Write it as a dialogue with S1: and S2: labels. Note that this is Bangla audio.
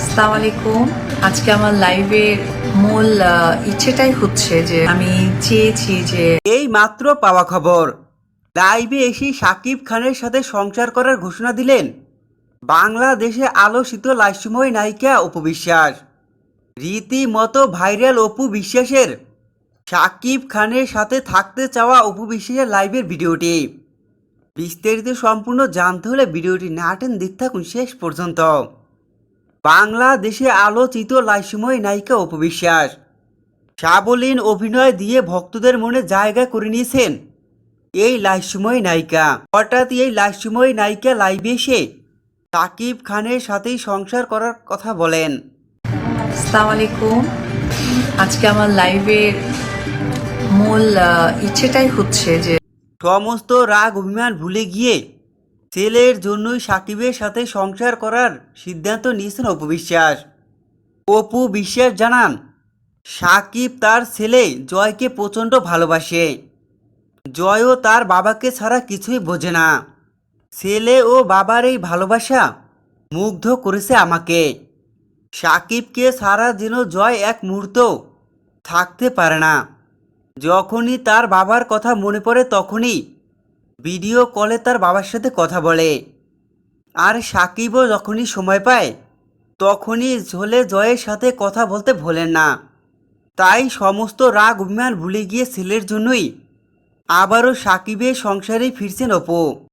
S1: আসসালামু আলাইকুম। আজকে আমার লাইভের মূল ইচ্ছেটাই হচ্ছে যে আমি চেয়েছি যে
S2: এই মাত্র পাওয়া খবর। লাইভে এসে সাকিব খানের সাথে সংসার করার ঘোষণা দিলেন। বাংলাদেশে আলোচিত লাইসময় নায়িকা অপু বিশ্বাস। রীতিমতো ভাইরাল অপু বিশ্বাসের, সাকিব খানের সাথে থাকতে চাওয়া অপু বিশ্বাসের লাইভের ভিডিওটি। বিস্তারিত সম্পূর্ণ জানতে হলে ভিডিওটি না আটেন দেখতে থাকুন শেষ পর্যন্ত। বাংলাদেশে আলোচিত লাইসময় নায়িকা অপু বিশ্বাস সাবলীন অভিনয় দিয়ে ভক্তদের মনে জায়গা করে নিয়েছেন এই লাইসময় নায়িকা। হঠাৎ এই লাইসময় নায়িকা লাইভে এসে সাকিব খানের সাথেই সংসার করার কথা বলেন।
S1: আসসালামু আলাইকুম। আজকে আমার লাইভের মূল ইচ্ছেটাই হচ্ছে যে
S2: সমস্ত রাগ অভিমান ভুলে গিয়ে ছেলের জন্যই সাকিবের সাথে সংসার করার সিদ্ধান্ত নিয়েছেন অপু বিশ্বাস। অপু বিশ্বাস জানান, সাকিব তার ছেলে জয়কে প্রচণ্ড ভালোবাসে। জয়ও তার বাবাকে ছাড়া কিছুই বোঝে না। ছেলে ও বাবার এই ভালোবাসা মুগ্ধ করেছে আমাকে। সাকিবকে ছাড়া যেন জয় এক মুহূর্ত থাকতে পারে না। যখনই তার বাবার কথা মনে পড়ে তখনই ভিডিও কলে তার বাবার সাথে কথা বলে। আর সাকিবও যখনই সময় পায়, তখনই ঝোলে জয়ের সাথে কথা বলতে ভোলেন না। তাই সমস্ত রাগ অভিমান ভুলে গিয়ে ছেলের জন্যই আবারও সাকিবের সংসারে ফিরছেন অপু।